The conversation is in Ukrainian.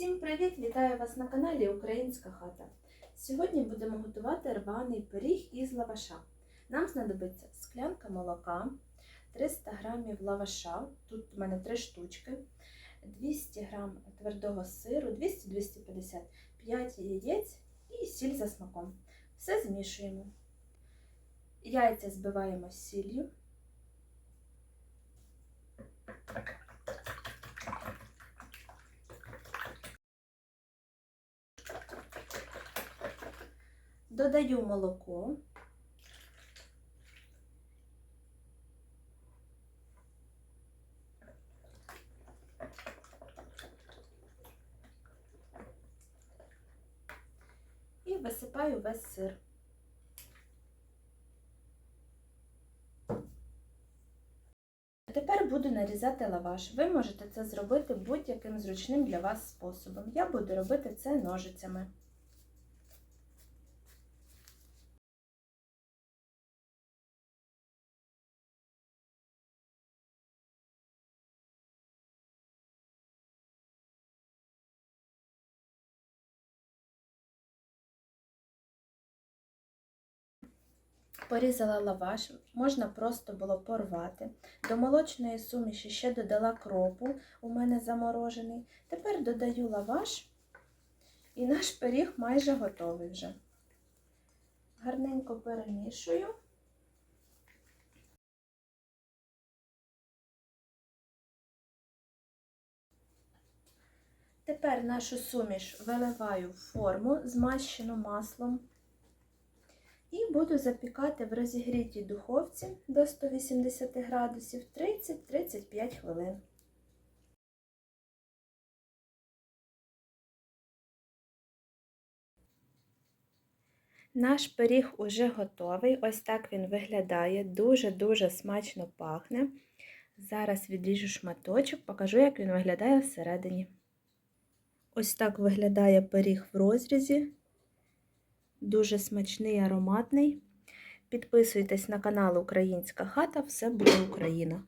Всім привіт! Вітаю вас на каналі Українська хата. Сьогодні будемо готувати рваний пиріг із лаваша. Нам знадобиться склянка молока, 300 г лаваша, тут у мене 3 штучки, 200 г твердого сиру, 200-250 5 яєць і сіль за смаком. Все змішуємо. Яйця збиваємо з сіллю. Додаю молоко. І висипаю весь сир. Тепер буду нарізати лаваш. Ви можете це зробити будь-яким зручним для вас способом. Я буду робити це ножицями. Порізала лаваш, можна просто було порвати. До молочної суміші ще додала кропу, у мене заморожений. Тепер додаю лаваш, і наш пиріг майже готовий вже. Гарненько перемішую. Тепер нашу суміш виливаю в форму, змащену маслом. І буду запікати в розігрітій духовці до 180 градусів 30-35 хвилин. Наш пиріг уже готовий. Ось так він виглядає. Дуже-дуже смачно пахне. Зараз відріжу шматочок, покажу, як він виглядає всередині. Ось так виглядає пиріг в розрізі. Дуже смачний, ароматний. Підписуйтесь на канал Українська хата, все буде Україна.